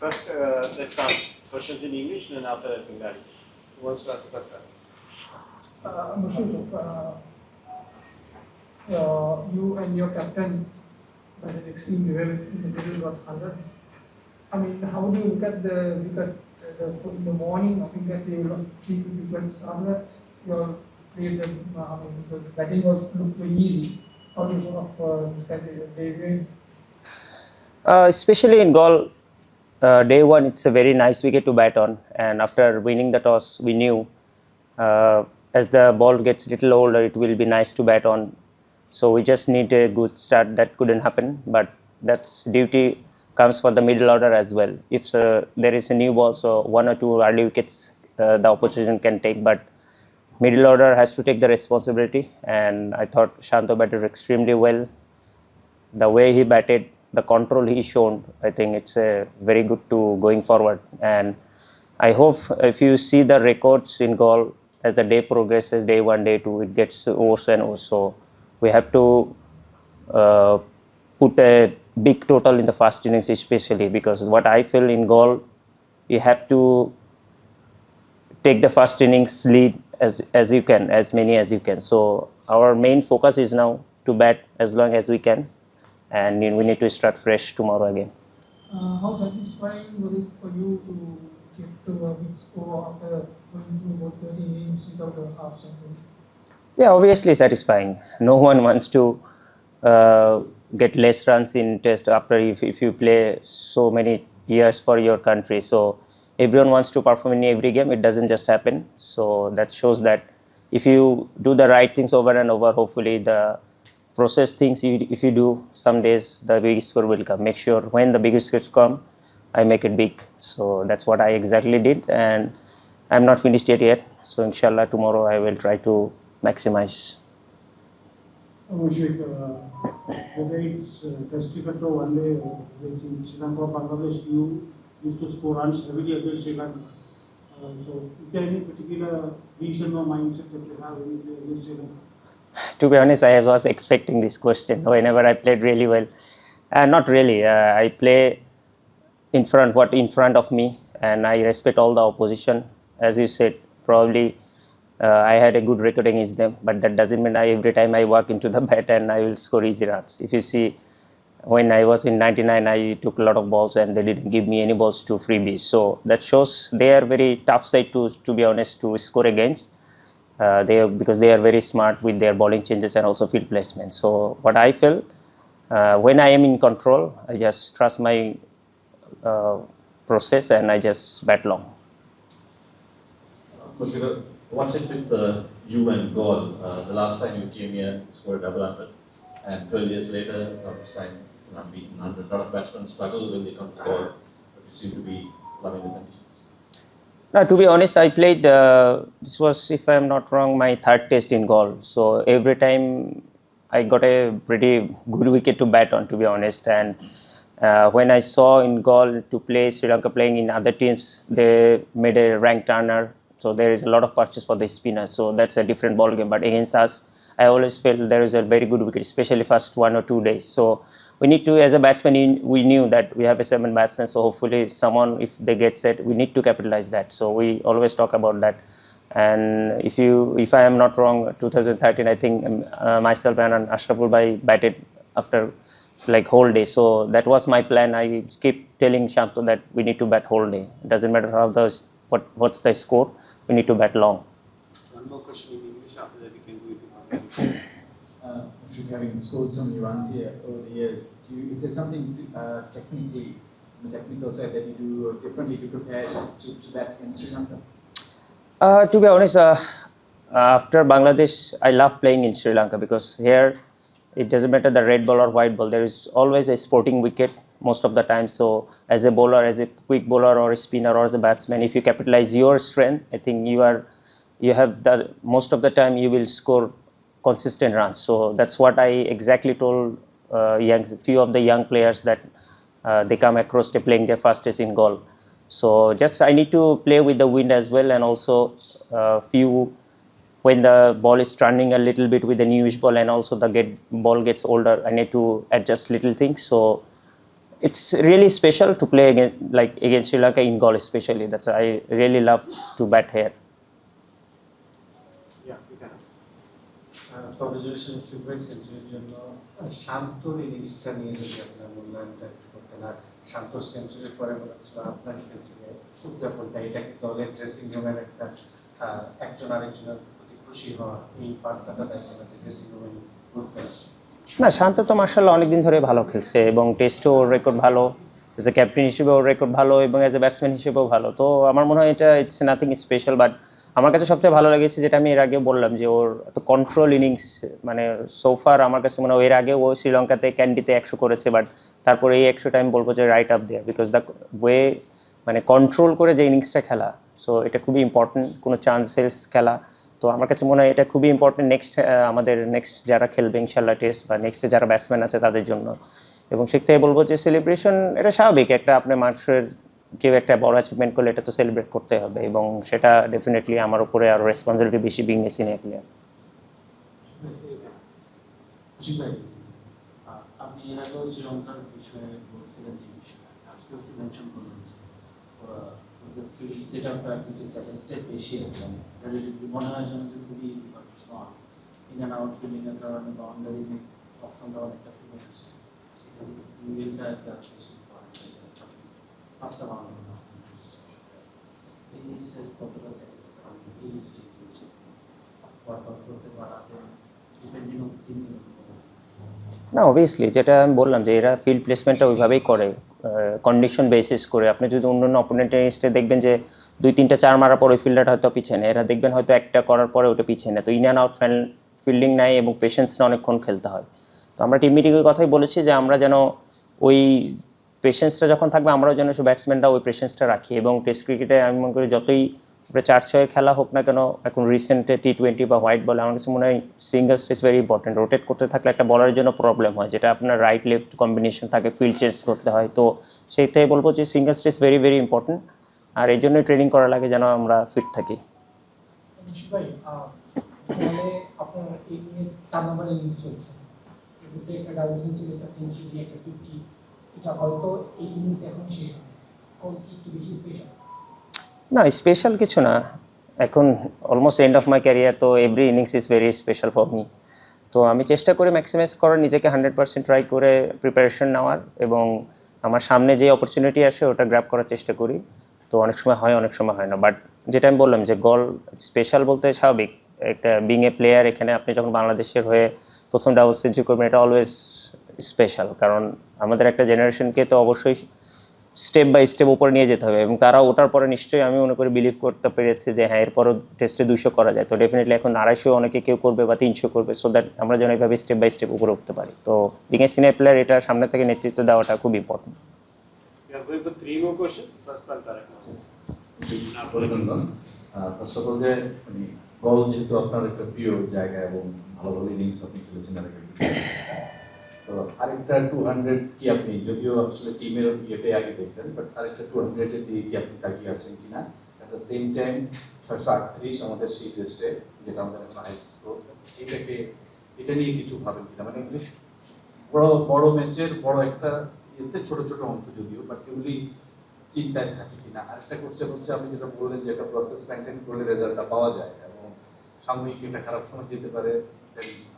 First, uh, let's start questions in English and then after that Bengali. Who wants to ask the first one? Uh, Mushroof, uh, uh, you and your captain batted extremely well in the middle got hundreds. I mean, how do you look at the wicket uh, the, in the morning? I think that you lost three wickets. After that, your played the, uh, I mean, the batting was looked very easy. How do you sort of uh, describe the day's? Uh, especially in goal, uh, day one, it's a very nice wicket to bat on. And after winning the toss, we knew uh, as the ball gets a little older, it will be nice to bat on. So we just need a good start. That couldn't happen, but that's duty comes for the middle order as well. If uh, there is a new ball, so one or two early wickets uh, the opposition can take, but middle order has to take the responsibility. And I thought Shanto batted extremely well the way he batted, the control he shown, I think it's a very good to going forward. And I hope if you see the records in goal as the day progresses, day one, day two, it gets worse and worse. So we have to uh, put a big total in the first innings, especially because what I feel in goal, you have to take the first innings lead as as you can, as many as you can. So our main focus is now to bat as long as we can, and we need to start fresh tomorrow again. Uh, how satisfying was it for you to get to a big score after going through about 30 innings without a half century? Yeah, obviously satisfying. No one wants to uh, get less runs in test after if, if you play so many years for your country. So everyone wants to perform in every game. It doesn't just happen. So that shows that if you do the right things over and over, hopefully the process things if you do some days the big score will come. Make sure when the big scores come, I make it big. So that's what I exactly did, and I'm not finished it yet. So inshallah tomorrow I will try to maximize. Abhishek, uh, whether it's uh, test or one day, uh, whether it's in Sri Lanka or Bangladesh, you used to score runs heavily against Sri Lanka. Uh, so, is there any particular reason or mindset that you have against Sri Lanka? To be honest, I was expecting this question whenever I played really well. Uh, not really. Uh, I play in front, what in front of me, and I respect all the opposition. As you said, probably uh, I had a good record against them, but that doesn't mean I every time I walk into the bat and I will score easy runs. If you see, when I was in 99, I took a lot of balls and they didn't give me any balls to freebies. So that shows they are very tough side to, to be honest, to score against uh, they because they are very smart with their bowling changes and also field placement. So what I feel uh, when I am in control, I just trust my uh, process and I just bat long. What's it with the you and goal? Uh, the last time you came here, scored a double hundred, and 12 years later, now this time it's an unbeaten hundred. A lot of batsmen struggle when they come to goal, but you seem to be loving the conditions. Now, to be honest, I played. Uh, this was, if I am not wrong, my third test in goal. So every time I got a pretty good wicket to bat on. To be honest, and uh, when I saw in goal to play Sri Lanka playing in other teams, they made a rank turner. So there is a lot of purchase for the spinner. So that's a different ball game. But against us, I always felt there is a very good wicket, especially first one or two days. So we need to, as a batsman, we knew that we have a seven batsman. So hopefully, someone, if they get set, we need to capitalize that. So we always talk about that. And if you, if I am not wrong, 2013, I think um, uh, myself and Ashraful Bhai batted after like whole day. So that was my plan. I keep telling Shanto that we need to bat whole day. It doesn't matter how the what what's the score. We need to bat long. One more question in English, after that we can do it in having scored so many runs here over the years, you, is there something uh, technically, on the technical side, that you do differently to prepare to, to bat against Sri Lanka? Uh, to be honest, uh, after Bangladesh, I love playing in Sri Lanka because here it doesn't matter the red ball or white ball. There is always a sporting wicket most of the time. So as a bowler, as a quick bowler or a spinner or as a batsman, if you capitalize your strength, I think you are you have the most of the time you will score consistent runs. So that's what I exactly told uh, young few of the young players that uh, they come across to playing their fastest in goal. So just I need to play with the wind as well, and also uh, few when the ball is turning a little bit with the newish ball, and also the get ball gets older. I need to adjust little things. So it's really special to play against like against Sri Lanka in goal especially. That's I really love to bat here. জন্য শান্ত নিয়ে যদি আপনার মূল্যায়নটা একটু করতেন আর শান্ত সেঞ্চুরির পরে মনে হচ্ছিল আপনার সেঞ্চুরি উদযাপনটা, এটা দলের ড্রেসিং রুমের একটা একজন আরেকজনের প্রতি খুশি হওয়া, এই বার্তাটা ড্রেসিং রুমে ঘুরতে না, শান্ত তো মার্শাল্লাহ অনেকদিন ধরে ভালো খেলছে এবং টেস্টও ওর রেকর্ড ভালো এজ এ ক্যাপ্টেন হিসেবে ওর রেকর্ড ভালো এবং এজ এ ব্যাটসম্যান হিসেবেও ভালো। তো আমার মনে হয় এটা ইটস নাথিং স্পেশাল বাট আমার কাছে সবচেয়ে ভালো লেগেছে যেটা আমি এর আগে বললাম যে ওর এত কন্ট্রোল ইনিংস মানে সোফার আমার কাছে মনে হয় এর আগে ও শ্রীলঙ্কাতে ক্যান্ডিতে একশো করেছে বাট তারপরে এই একশোটা আমি বলব যে right up there because the way মানে কন্ট্রোল করে যে ইনিংসটা খেলা সো এটা খুবই ইম্পর্টেন্ট কোনো চান্সেস খেলা। তো আমার কাছে মনে হয় এটা খুবই ইম্পর্টেন্ট নেক্সট আমাদের নেক্সট যারা খেলবে ইনশাল্লাহ টেস্ট বা নেক্সট যারা ব্যাটসম্যান আছে তাদের জন্য। এবং থেকে বলব যে সেলিব্রেশন এটা স্বাভাবিক, একটা আপনার মানুষের কেউ একটা বড় অ্যাচিভমেন্ট করলে এটা তো সেলিব্রেট করতে হবে এবং সেটা ডেফিনেটলি আমার উপরে আরও রেসপন্সিবিলিটি বেশি বিং এ সিনিয়র প্লেয়ার আপনি এর শ্রীলঙ্কার বিষয়ে বলছিলেন যে কি মেনশন করলেন যে ফিল্ড সেট বেশি রিলেটিভলি মনে হয় যেন যে খুবই easy in and out fielding এর কারণে বাউন্ডারি বেশি? এই জিনিসটা কতটা স্যাটিসফাই এই করতে পারাতে ডিপেন্ডিং অন সিঙ্গেল না অবভিয়াসলি যেটা আমি বললাম যে এরা ফিল্ড প্লেসমেন্টটা ওইভাবেই করে কন্ডিশন বেসিস করে। আপনি যদি অন্য অন্য অপোনেন্টের ইনিংসটা দেখবেন যে দুই, তিনটা, চার মারার পর ওই ফিল্ডারটা হয়তো পিছিয়ে নেয়। এরা দেখবেন হয়তো একটা করার পরে ওটা পিছিয়ে নেয়। তো ইন অ্যান্ড আউট ফিল্ডিং নেয় এবং পেশেন্স না অনেকক্ষণ খেলতে হয়। তো আমরা টিম মিটিংয়ের কথাই বলেছি যে আমরা যেন ওই পেশেন্সটা যখন থাকবে, আমরাও যেন সে ব্যাটসম্যানরা ওই পেশেন্সটা রাখি এবং টেস্ট ক্রিকেটে আমি মনে করি যতই চার ছয়ের খেলা হোক না কেন, এখন রিসেন্টে টি টোয়েন্টি বা হোয়াইট বলে আমার কাছে মনে হয় single stress very important rotate করতে থাকলে একটা বলারের জন্য প্রবলেম হয়, যেটা আপনার রাইট লেফট কম্বিনেশন থাকে ফিল্ড চেঞ্জ করতে হয়। তো সেই থেকে বলব যে single stress very very important আর এই জন্যই ট্রেনিং করা লাগে যেন আমরা ফিট থাকি। আপনার এই চার চলছে। একটা ডাবল সেঞ্চুরি একটা সেঞ্চুরি একটা ফিফটি এটা হয়তো এই ইনিংস এখন শেষ একটু বেশি স্পেশাল না স্পেশাল কিছু না। এখন almost end of my career তো every innings is very special for me তো আমি চেষ্টা করি ম্যাক্সিমাইজ করার, নিজেকে হান্ড্রেড পার্সেন্ট ট্রাই করে প্রিপারেশন নেওয়ার এবং আমার সামনে যে অপরচুনিটি আসে, ওটা গ্র্যাপ করার চেষ্টা করি। তো অনেক সময় হয়, অনেক সময় হয় না। বাট যেটা আমি বললাম যে গল স্পেশাল বলতে স্বাভাবিক। একটা বিং এ প্লেয়ার এখানে আপনি যখন বাংলাদেশের হয়ে প্রথম ডাবল সেঞ্চুরি করবেন, এটা অলওয়েজ স্পেশাল কারণ আমাদের একটা জেনারেশনকে তো অবশ্যই স্টেপ বাই স্টেপ উপরে নিয়ে যেতে হবে এবং তারা ওটার পরে নিশ্চয়ই আমি মনে করি বিলিভ করতে পেরেছে যে হ্যাঁ এরপরও টেস্টে দুশো করা যায়। তো ডেফিনেটলি এখন আড়াইশো অনেকে কেউ করবে বা তিনশো করবে সো দ্যাট আমরা যেন এইভাবে স্টেপ বাই স্টেপ উপরে উঠতে পারি। তো দিকে সিনিয়র প্লেয়ার এটা সামনে থেকে নেতৃত্ব দেওয়াটা খুব ইম্পর্টেন্ট ফার্স্ট অফ অল যে মানে গল যেহেতু আপনার একটা প্রিয় জায়গা এবং ভালো ভালো ইনিংস আপনি খেলেছেন আরেকটা টু হান্ড্রেড কি আপনি, যদিও আসলে টিমের ইয়েতে আগে দেখতেন বাট আরেকটা টু হান্ড্রেডের দিকে কি আপনি তাকিয়ে আছেন কিনা? অ্যাট দ্য সেম টাইম ছয়শো আটত্রিশ আমাদের সেই টেস্টে যেটা আমাদের এখন হাই স্কোর এটাকে, এটা নিয়ে কিছু ভাবেন কিনা? মানে বড় বড় ম্যাচের বড় একটা ইয়েতে ছোট ছোট অংশ যদিও বাট এগুলি চিন্তায় থাকে কিনা? আরেকটা কোশ্চেন হচ্ছে, আপনি যেটা বললেন যে একটা প্রসেস মেনটেন করলে রেজাল্টটা পাওয়া যায়, এবং সাময়িক একটা খারাপ সময় যেতে পারে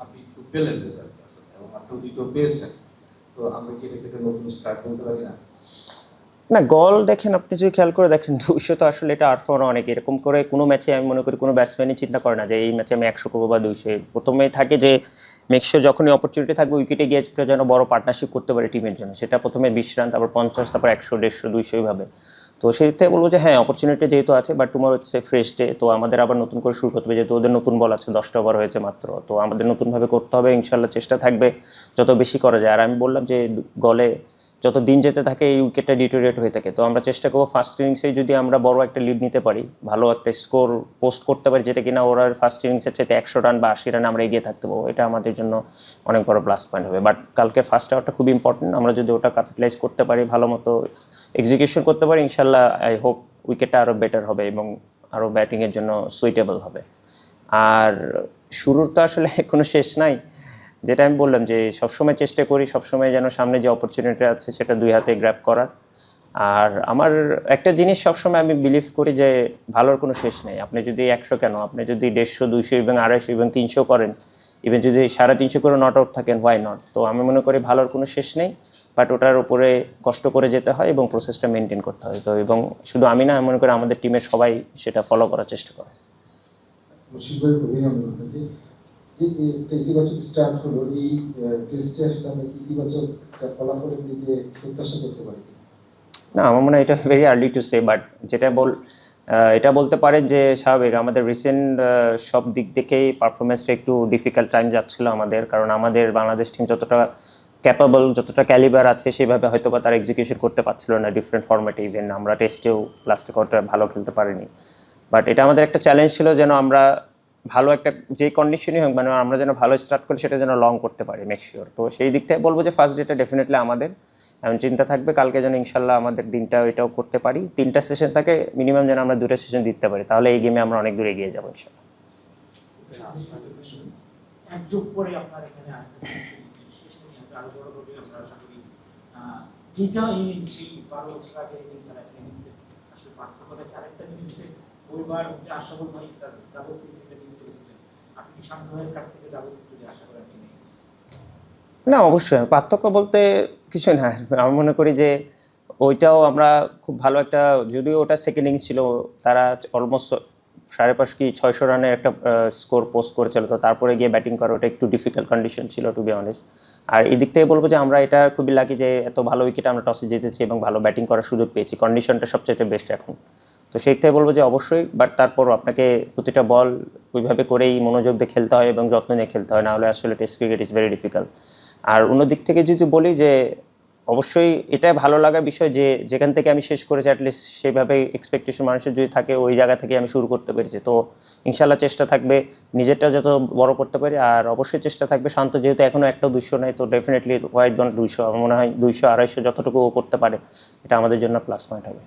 আপনি একটু পেলেন রেজাল্ট না? গল দেখেন, আপনি যদি খেয়াল করে দেখেন, দুইশো তো আসলে এটা আট ফোর অনেক। এরকম করে কোনো ম্যাচে আমি মনে করি কোনো ব্যাটসম্যানই চিন্তা করে না যে এই ম্যাচে আমি একশো করব বা দুইশো। প্রথমে থাকে যে মেক্সিও যখনই অপরচুনিটি থাকবে উইকেটে গিয়ে যেন বড় পার্টনারশিপ করতে পারে টিমের জন্য। সেটা প্রথমে বিশ রান, তারপর পঞ্চাশ, তারপর একশো, দেড়শো, দুইশো, এইভাবে। তো সেই থেকে বলব যে হ্যাঁ অপরচুনিটি যেহেতু আছে বাট তোমার হচ্ছে ফ্রেশ ডে তো আমাদের আবার নতুন করে শুরু করতে হবে। যেহেতু ওদের নতুন বল আছে, দশটা ওভার হয়েছে মাত্র, তো আমাদের নতুনভাবে করতে হবে ইনশাল্লাহ চেষ্টা থাকবে, যত বেশি করা যায়। আর আমি বললাম যে গলে যত দিন যেতে থাকে, এই উইকেটটা ডিটোরিয়েট হয়ে থাকে, তো আমরা চেষ্টা করব ফার্স্ট ইনিংসেই যদি আমরা বড় একটা লিড নিতে পারি, ভালো একটা স্কোর পোস্ট করতে পারি, যেটা কিনা ওরা ফার্স্ট ইনিংসের চাইতে একশো রান বা আশি রান আমরা এগিয়ে থাকতে পারব, এটা আমাদের জন্য অনেক বড় প্লাস পয়েন্ট হবে। বাট কালকে ফার্স্ট আওয়ারটা খুব ইম্পর্টেন্ট আমরা যদি ওটা ক্যাপিটালাইজ করতে পারি ভালো মতো এক্সিকিউশন করতে পারি, ইনশাল্লাহ আই হোপ উইকেটটা আরও বেটার হবে এবং আরও ব্যাটিংয়ের জন্য সুইটেবল হবে। আর শুরুর তো আসলে কোনো শেষ নাই। যেটা আমি বললাম যে, সবসময় চেষ্টা করি, সবসময় যেন সামনে যে অপরচুনিটি আছে, সেটা দুই হাতে গ্র্যাপ করার। আর আমার একটা জিনিস সবসময় আমি বিলিভ করি যে, ভালোর কোনো শেষ নেই। আপনি যদি একশো কেন, আপনি যদি দেড়শো, দুইশো এবং আড়াইশো এবং তিনশো করেন ইভেন যদি সাড়ে তিনশো করে নট আউট থাকেন হোয়াই নট তো আমি মনে করি ভালোর কোনো শেষ নেই। বাট ওটার উপরে কষ্ট করে যেতে হয় এবং প্রসেসটা মেনটেন করতে হয়। তো এবং শুধু আমি না মনে করি আমাদের টিমের সবাই সেটা ফলো করার চেষ্টা করে। মুর্শিদবাড়ির অভিনন্দন আপনাকে। যে একটা ইতিবাচক স্টার্ট হলো। এই টেস্টে আসলে আমরা ইতিবাচক একটা ফলাফলের দিকে প্রত্যাশা করতে পারি? না আমার মনে হয় এটা very early to say but যেটা বল এটা বলতে পারেন যে স্বাভাবিক আমাদের রিসেন্ট সব দিক থেকেই পারফরমেন্সটা একটু ডিফিকাল্ট টাইম যাচ্ছিল আমাদের কারণ আমাদের বাংলাদেশ টিম যতটা ক্যাপাবল যতটা ক্যালিবার আছে, সেভাবে হয়তো বা তার এক্সিকিউশন করতে পারছিল না ডিফারেন্ট ফর্ম্যাটে ইভেন আমরা টেস্টেও লাস্টে করতে ভালো খেলতে পারিনি। বাট এটা আমাদের একটা চ্যালেঞ্জ ছিল যেন আমরা ভালো একটা, যে কন্ডিশনই হোক মানে আমরা যেন ভালো স্টার্ট করি, সেটা যেন লং করতে পারি মেক শিওর তো সেই দিক থেকে বলব যে ফার্স্ট ডেটা ডেফিনেটলি আমাদের। এমন চিন্তা থাকবে, কালকে যেন ইনশাল্লাহ আমাদের দিনটা এটাও করতে পারি। তিনটা সেশন থাকে মিনিমাম যেন আমরা দুটো সেশন দিতে পারি, তাহলে এই গেমে আমরা অনেক দূর এগিয়ে যাব ইনশাল্লাহ। না, অবশ্যই। পার্থক্য বলতে কিছু না। আমি মনে করি যে ওইটাও আমরা খুব ভালো একটা, যদিও ওটা সেকেন্ড ইনিংস ছিল, তারা অলমোস্ট সাড়ে পাঁচ কি ছয়শো রানের একটা স্কোর পোস্ট করেছিল, তো তারপরে গিয়ে ব্যাটিং করা ওটা একটু ডিফিকাল্ট কন্ডিশন ছিল টু বি অনেস্ট আর এই দিক থেকে বলব যে আমরা এটা খুবই লাগে যে এত ভালো উইকেট আমরা টসে জিতেছি এবং ভালো ব্যাটিং করার সুযোগ পেয়েছি। কন্ডিশনটা সবচেয়ে বেস্ট এখন। তো সেই থেকে বলব যে অবশ্যই বাট তারপর আপনাকে প্রতিটা বল ওইভাবে করেই মনোযোগ দিয়ে খেলতে হয় এবং যত্ন নিয়ে খেলতে হয় নাহলে আসলে test cricket is very difficult আর অন্য দিক থেকে যদি বলি যে অবশ্যই এটাই ভালো লাগার বিষয় যে যেখান থেকে আমি শেষ করেছি অ্যাটলিস্ট সেইভাবে এক্সপেকটেশন মানুষের যদি থাকে, ওই জায়গা থেকে আমি শুরু করতে পেরেছি। তো ইনশাল্লাহ চেষ্টা থাকবে, নিজেরটা যত বড় করতে পারি, আর অবশ্যই চেষ্টা থাকবে। শান্ত যেহেতু এখনও একটাও দুশো নাই, তো ডেফিনেটলি হোয়াইট দুইশো, আমার মনে হয় দুইশো, আড়াইশো যতটুকু ও করতে পারে, এটা আমাদের জন্য প্লাস পয়েন্ট হবে।